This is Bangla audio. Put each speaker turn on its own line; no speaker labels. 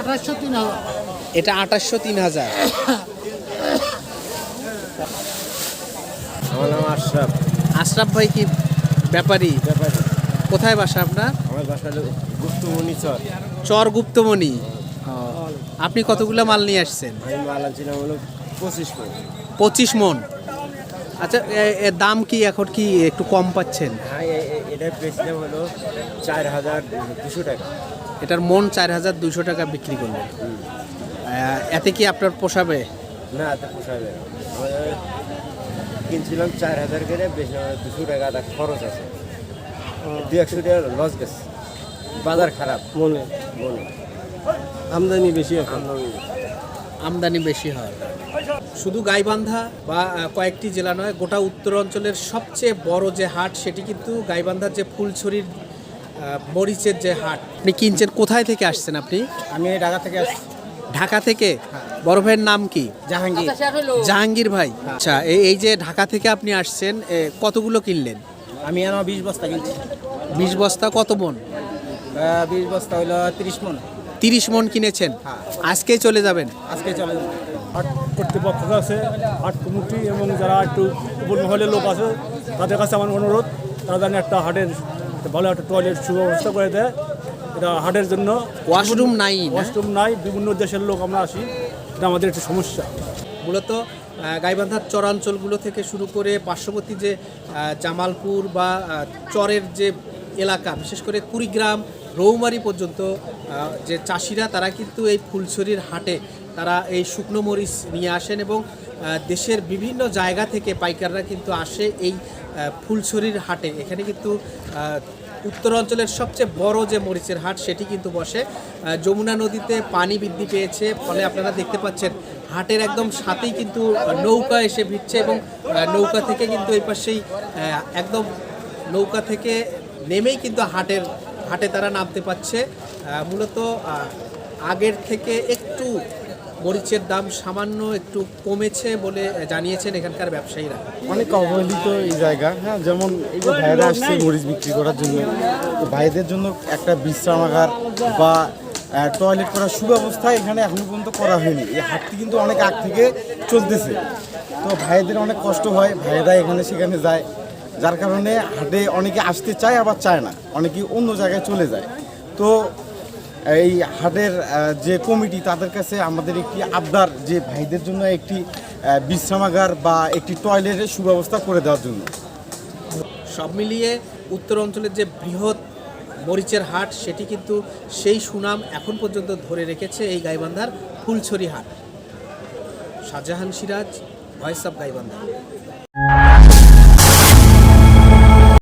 আঠাশশো তিন হাজার।
এটা আঠাশশো তিন হাজার।
আমার নাম আশরাফ।
আশরাফ ভাই কি ব্যাপারী?
ব্যাপারী।
কোথায় বাসা আপনার?
আমার বাসা হলো গুপ্তমণি চর।
চর গুপ্তমণি। আপনি কতগুলো মাল নিয়ে আসছেন?
আমি মাল আনছিলাম হলো পঁচিশ করে
পঁচিশ মন আচ্ছা এর দাম কি এখন কি একটু কম পাচ্ছেন?
হ্যাঁ এটা বেচলাম হলো চার হাজার দুশো টাকা।
এটার মন চার হাজার দুশো টাকা বিক্রি করলেন এতে কি আপনার পোষাবে?
না এত পোষাবে কিনছিলাম চার হাজার করে বেশি দুশো টাকা তার খরচ আছে। দু একশো টাকা লস গেছে। বাজার খারাপ।
মনে।
মনে।
আমদানি বেশি
আমদানি বেশি হয়। শুধু গাইবান্ধা বা কয়েকটি জেলা নয় গোটা উত্তর অঞ্চলের সবচেয়ে বড় যে হাট সেটি কিন্তু গাইবান্ধার যে ফুলছড়ির মরিচের যে হাট। আপনি কিনছেন কোথায় থেকে আসছেন আপনি?
আমি ঢাকা থেকে আসছি।
ঢাকা থেকে? বড় ভাইয়ের নাম কি?
জাহাঙ্গীর।
জাহাঙ্গীর ভাই। আচ্ছা এই- এই যে ঢাকা থেকে আপনি আসছেন এ, কতগুলো কিনলেন?
আমি এনে বিশ বস্তা কিনছি।
বিশ বস্তা কত মন?
বিশ বস্তা হইল তিরিশ মন।
তিরিশ মন কিনেছেন। আজকেই চলে যাবেন।
আজকে চলে যাব
হাট কর্তৃপক্ষ আছে হাট কমিটি এবং যারা একটু উপর মহলের লোক আছে তাদের কাছে আমার অনুরোধ তারা যেন একটা হাটের ভালো একটা টয়লেট সুব্যবস্থা করে দেয়। এটা হাটের জন্য
ওয়াশরুম নাই
ওয়াশরুম নাই বিভিন্ন দেশের লোক আমরা আসি এটা আমাদের একটা সমস্যা।
মূলত গাইবান্ধার চরাঞ্চলগুলো থেকে শুরু করে পার্শ্ববর্তী যে জামালপুর বা চরের যে এলাকা বিশেষ করে কুড়িগ্রাম রৌমারি পর্যন্ত যে চাষিরা তারা কিন্তু এই ফুলছড়ির হাটে তারা এই শুকনো মরিচ নিয়ে আসেন এবং দেশের বিভিন্ন জায়গা থেকে পাইকাররা কিন্তু আসে এই ফুলছড়ির হাটে। এখানে কিন্তু আহ, উত্তর অঞ্চলের সবচেয়ে বড় যে মরিচের হাট সেটি কিন্তু বসে। যমুনা নদীতে পানি বৃদ্ধি পেয়েছে ফলে আপনারা দেখতে পাচ্ছেন হাটের একদম সাথেই কিন্তু নৌকা এসে ভিড়ছে এবং নৌকা থেকে কিন্তু এই পাশেই একদম নৌকা থেকে নেমেই কিন্তু হাটের হাটে তারা নামতে পারছে মূলত আগের থেকে একটু মরিচের দাম সামান্য একটু কমেছে বলে জানিয়েছেন এখানকার ব্যবসায়ীরা।
অনেক অবহেলিত এই জায়গা হ্যাঁ যেমন এই ভাইরা আসছে মরিচ বিক্রি করার জন্য, তো ভাইদের জন্য একটা বিশ্রামাগার বা টয়লেট করার সুব্যবস্থা এখানে এখনও পর্যন্ত করা হয়নি। এই হাটটি কিন্তু অনেক আগ থেকে চলতেছে। তো ভাইদের অনেক কষ্ট হয় ভাইয়েরা এখানে সেখানে যায়। যার কারণে হাটে অনেকে আসতে চায়, আবার চায় না। অনেকে অন্য জায়গায় চলে যায়। তো এই হাটের যে কমিটি, তাদের কাছে আমাদের একটি আবদার যে ভাইদের জন্য একটি বিশ্রামাগার বা একটি টয়লেটের সুব্যবস্থা করে দেওয়ার জন্য।
সব মিলিয়ে উত্তর অঞ্চলের যে বৃহৎ মরিচের হাট, সেটি কিন্তু সেই সুনাম এখন পর্যন্ত ধরে রেখেছে এই গাইবান্ধার ফুলছড়ি হাট। Shahjahan Siraj, voice of Gaibandha.